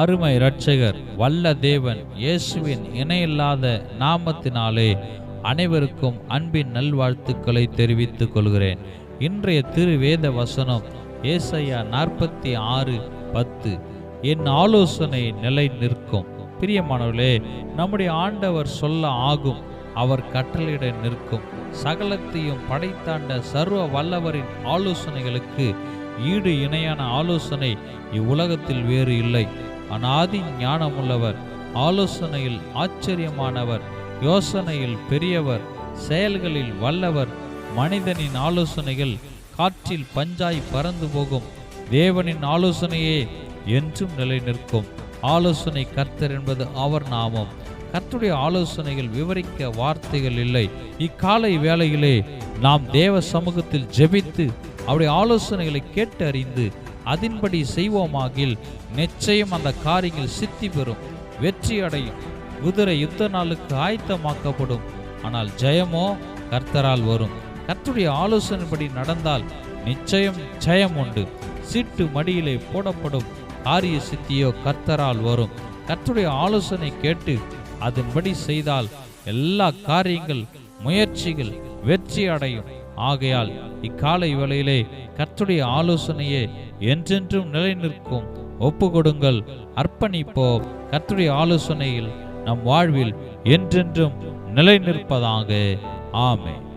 அருமை இரட்சகர் வல்ல தேவன் இயேசுவின் இணையில்லாத நாமத்தினாலே அனைவருக்கும் அன்பின் நல்வாழ்த்துக்களை தெரிவித்துக் கொள்கிறேன். இன்றைய திருவேத வசனம் ஏசையா நாற்பத்தி ஆறு பத்து. என் ஆலோசனை நிலை நிற்கும். பிரியமானவர்களே நம்முடைய ஆண்டவர் சொல்ல ஆகும் அவர் கட்டளையிட நிற்கும். சகலத்தையும் படைத்தாண்ட சர்வ வல்லவரின் ஆலோசனைகளுக்கு ஈடு இணையான ஆலோசனை இவ்வுலகத்தில் வேறு இல்லை. அனாதி ஞானமுள்ளவர் ஆலோசனையில் ஆச்சரியமானவர் யோசனையில் பெரியவர் செயல்களில் வல்லவர் மனிதனின் ஆலோசனைகள் காற்றில் பஞ்சாய் பறந்து போகும். தேவனின் ஆலோசனையே என்றும் நிலை நிற்கும் ஆலோசனை கர்த்தர் என்பது அவர் நாமம். கர்த்துடைய ஆலோசனைகள் விவரிக்க வார்த்தைகள் இல்லை. இக்காலை வேளையிலே நாம் தேவ சமூகத்தில் ஜெபித்து அவருடைய ஆலோசனைகளை கேட்டு அறிந்து அதன்படி செய்வோமாகில் நிச்சயம் அந்த காரியங்கள் சித்தி பெறும். வெற்றி அடையும். குதிரை யுத்த நாளுக்கு ஆயத்தமாக்கப்படும். ஆனால் ஜெயமோ கர்த்தரால் வரும். கர்த்தருடைய ஆலோசனைப்படி நடந்தால் நிச்சயம் ஜெயம் உண்டு. சீட்டு மடியிலே போடப்படும். காரிய சித்தியோ கர்த்தரால் வரும். கர்த்தருடைய ஆலோசனை கேட்டு அதன்படி செய்தால் எல்லா காரியங்கள் முயற்சிகள் வெற்றி அடையும். ஆகையால் இக்காலை வேளையிலே கற்றுடைய ஆலோசனையே என்றென்றும் நிலை நிற்கும் ஒப்பு கொடுங்கள் அர்ப்பணிப்போம். கத்துடைய ஆலோசனையில் நம் வாழ்வில் என்றென்றும் நிலை நிற்பதாக ஆமென்.